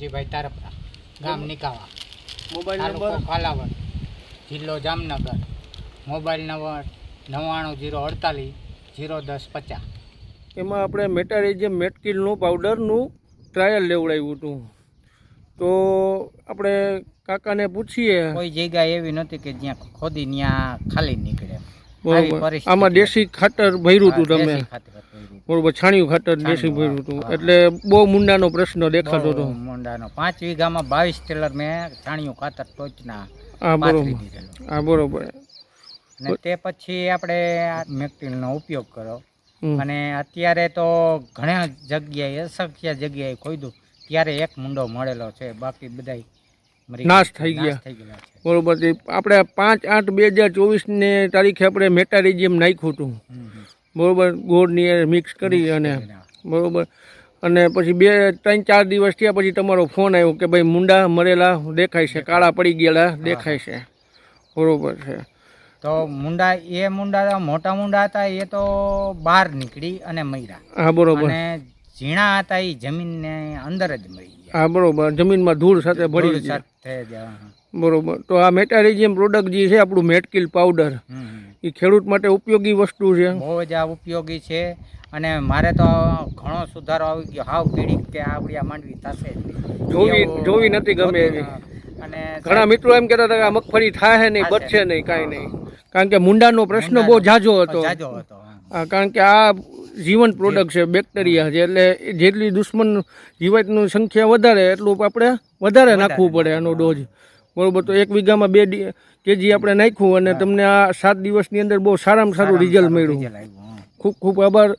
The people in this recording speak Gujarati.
જીભાઈ તારપરા ગામ નિકાવા. Mobile number? કાલાવડ જિલ્લો જામનગર. મોબાઈલ નંબર નવ્વાણું જીરો અડતાલીસ જીરો દસ પચાસ. એમાં આપણે મેટારેજિયમ મેટકીલનું પાવડરનું ટ્રાયલ લેવડાવ્યું હતું. તો આપણે કાકાને પૂછીએ. કોઈ જગ્યા એવી નથી કે જ્યાં ખોદી ત્યાં ખાલી નીકળે. આમાં દેશી ખાતર ભર્યું હતું તમે. બરોબર છાણિયું ખાતર દેશી ભર્યું હતું. એટલે બહુ મુંડાનો પ્રશ્ન દેખાતો હતો. મુંડાનો. પાંચ વીઘામાં બાવીસ ટેલર મેં છાણિયું ખાતર ટોચના હા બરોબર. હા બરોબર. અને તે પછી આપણે આ ઉપયોગ કરો અને અત્યારે તો ઘણા જગ્યાએ અસંખ્ય જગ્યાએ ખોદ્યું ત્યારે એક મુંડો મળેલો છે. બાકી બધા નાશ થઈ ગયા. બરોબર આપણે પાંચ આઠ બે હજાર ચોવીસને તારીખે આપણે મેટારેજિયમ નાખ્યું હતું. બરોબર ગોળની એ મિક્સ કરી અને બરોબર. અને પછી બે ત્રણ ચાર દિવસ થયા પછી તમારો ફોન આવ્યો કે ભાઈ મુંડા મરેલા દેખાય છે કાળા પડી ગયેલા દેખાય છે. બરોબર છે. તો મુંડા એ મુંડા મોટા મુંડા હતા એ તો બહાર નીકળી અને મર્યા. હા બરોબર. અને ઝીણા હતા એ જમીનને અંદર જ મરી ગયા. હા બરોબર. જમીનમાં ધૂળ સાથે ભળી સાથે. બરોબર. તો આ મેટારેજિયમ પ્રોડક્ટ જે છે આપણું મેટકિલ પાવડર. એ ખેડૂત માટે ઉપયોગી વસ્તુ છે. બહુ જ આ ઉપયોગી છે અને મારે તો ઘણો સુધારો આવી ગયો. હાવ પીડી કે આપણી આ માંડવી થશે. જોવી જોવી નથી ગમે એવી. અને ઘણા મિત્રો એમ કહેતા હતા કે આ મગફળી થાય નહીં બચશે નહીં કાંઈ નહીં. કારણ કે મુંડાનો પ્રશ્ન બહુ હતો. જાજો હતો કારણ કે આ જીવન પ્રોડક્ટ છે બેક્ટેરિયા છે. એટલે જેટલી દુશ્મન જીવાતની સંખ્યા વધારે એટલું આપણે વધારે નાખવું પડે આનો ડોઝ બરોબર તો એક વીઘામાં બે કેજી આપણે નાખ્યું અને તમને આ સાત દિવસની અંદર બહુ સારામાં સારું રિઝલ્ટ મળ્યું. ખૂબ ખૂબ આભાર.